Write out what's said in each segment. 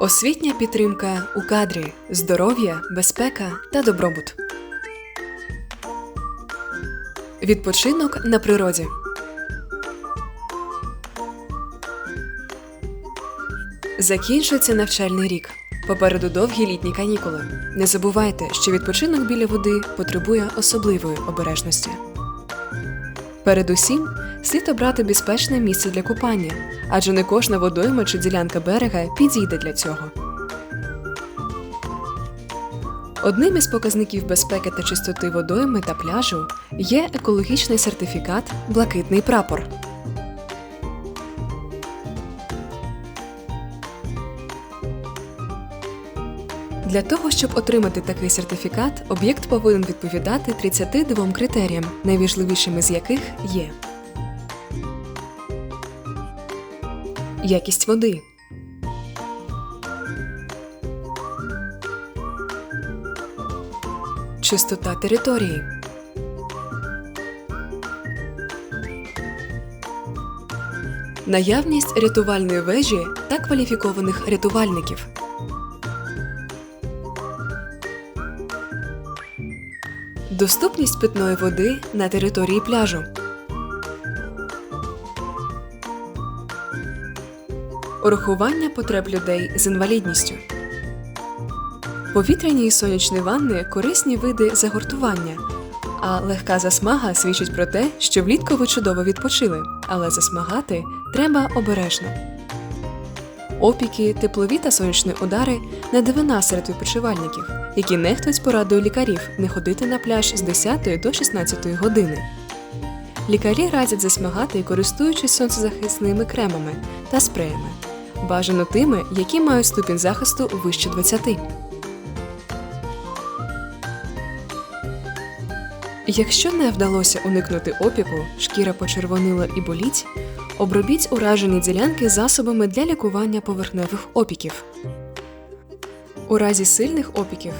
Освітня підтримка у кадрі, здоров'я, безпека та добробут. Відпочинок на природі. Закінчується навчальний рік. Попереду довгі літні канікули. Не забувайте, що відпочинок біля води потребує особливої обережності. Передусім, слід обрати безпечне місце для купання, адже не кожна водойма чи ділянка берега підійде для цього. Одним із показників безпеки та чистоти водойми та пляжу є екологічний сертифікат Блакитний прапор. Для того, щоб отримати такий сертифікат, об'єкт повинен відповідати 32 критеріям, найважливішими з яких є якість води, чистота території, наявність рятувальної вежі та кваліфікованих рятувальників. Доступність питної води на території пляжу. Урахування потреб людей з інвалідністю. Повітряні і сонячні ванни корисні види загортування, а легка засмага свідчить про те, що влітку ви чудово відпочили, але засмагати треба обережно. Опіки, теплові та сонячні удари не дивина серед відпочивальників, які нехтують порадою лікарів не ходити на пляж з 10 до 16 години. Лікарі радять засмагати, користуючись сонцезахисними кремами та спреями, бажано тими, які мають ступінь захисту вище 20. Якщо не вдалося уникнути опіку, шкіра почервонила і боліть, обробіть уражені ділянки засобами для лікування поверхневих опіків. У разі сильних опіків,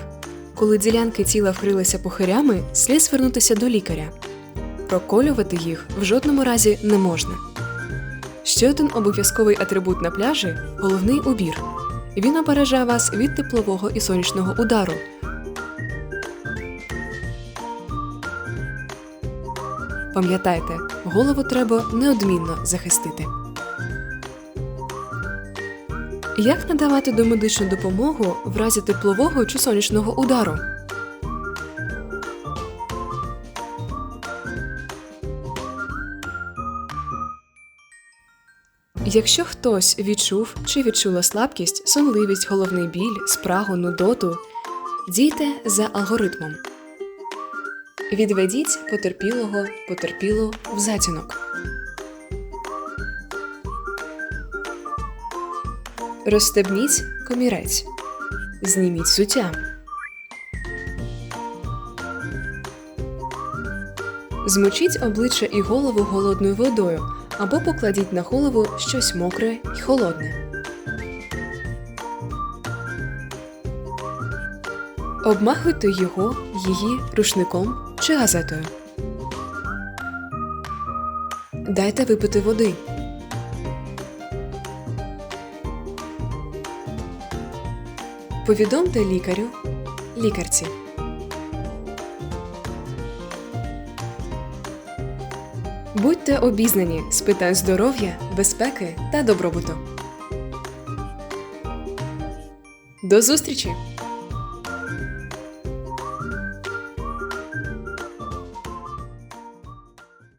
коли ділянки тіла вкрилися пухирями, слід звернутися до лікаря. Проколювати їх в жодному разі не можна. Ще один обов'язковий атрибут на пляжі головний убір. Він обережає вас від теплового і сонячного удару. Пам'ятайте, голову треба неодмінно захистити. Як надавати домедичну допомогу в разі теплового чи сонячного удару? Якщо хтось відчув чи відчула слабкість, сонливість, головний біль, спрагу, нудоту, дійте за алгоритмом. Відведіть потерпілого потерпілу в затінок. Розстебніть комірець. Зніміть суття. Змочіть обличчя і голову голодною водою або покладіть на голову щось мокре й холодне. Обмахуйте його, її рушником чи газетою. Дайте випити води. Повідомте лікарю, лікарці. Будьте обізнані з питань здоров'я, безпеки та добробуту. До зустрічі!